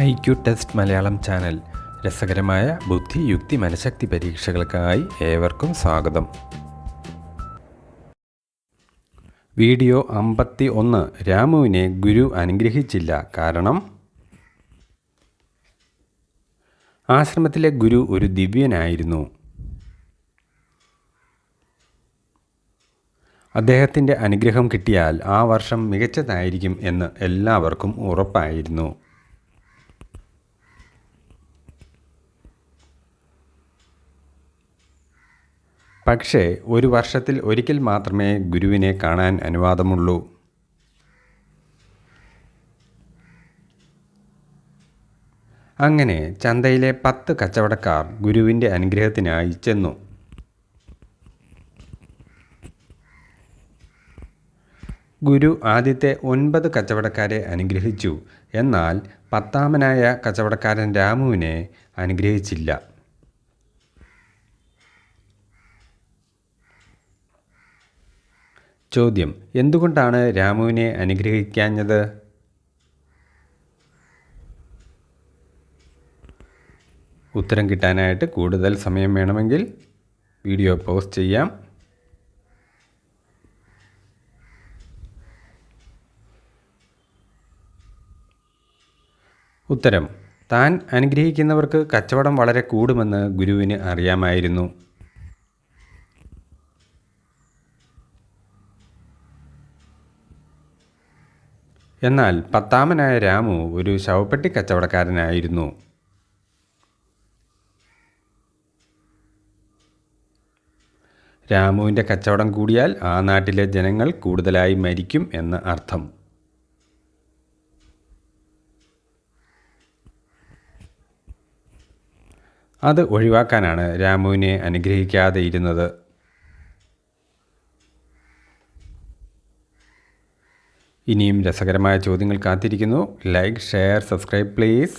I Q test Malayalam channel. രസകരമായ ബുദ്ധി യുക്തി മനഃശക്തി പരീക്ഷകൾക്കായി ഏവർക്കും സ്വാഗതം. വീഡിയോ അമ്പത്തി ഒന്ന് രാമുവിനെ ഗുരു അനുഗ്രഹിച്ചില്ല. കാരണം? ആശ്രമത്തിലെ ഗുരു ഒരു ദിവ്യനായിരുന്നു. അദ്ദേഹത്തിന്റെ അനുഗ്രഹം കിട്ടിയാൽ ആ വർഷം മികച്ചതായിരിക്കും എന്ന് എല്ലാവർക്കും ഉറപ്പായിരുന്നു. പക്ഷേ ഒരു വർഷത്തിൽ ഒരിക്കൽ മാത്രമേ ഗുരുവിനെ കാണാൻ അനുവാദമുള്ളൂ. അങ്ങനെ ചന്തയിലെ പത്ത് കച്ചവടക്കാർ ഗുരുവിന്റെ അനുഗ്രഹത്തിനായി ചെന്നു. ഗുരു ആദ്യത്തെ ഒൻപത് കച്ചവടക്കാരെ അനുഗ്രഹിച്ചു. എന്നാൽ പത്താമനായ കച്ചവടക്കാരൻ രാമുവിനെ അനുഗ്രഹിച്ചില്ല. ചോദ്യം. എന്തുകൊണ്ടാണ് രാമുവിനെ അനുഗ്രഹിക്കാഞ്ഞത്? ഉത്തരം കിട്ടാനായിട്ട് കൂടുതൽ സമയം വേണമെങ്കിൽ വീഡിയോ പോസ്റ്റ് ചെയ്യാം. ഉത്തരം. താൻ അനുഗ്രഹിക്കുന്നവർക്ക് കച്ചവടം വളരെ കൂടുമെന്ന് ഗുരുവിന് അറിയാമായിരുന്നു. എന്നാൽ പത്താമനായ രാമു ഒരു ശവപ്പെട്ടി കച്ചവടക്കാരനായിരുന്നു. രാമുവിന്റെ കച്ചവടം കൂടിയാൽ ആ നാട്ടിലെ ജനങ്ങൾ കൂടുതലായി മരിക്കും എന്ന് അർത്ഥം. അത് ഒഴിവാക്കാനാണ് രാമുവിനെ അനുഗ്രഹിക്കാതെ ഇരുന്നത്. ഇനിയും രസകരമായ ചോദ്യങ്ങൾ കാത്തിരിക്കുന്നു. Like share subscribe please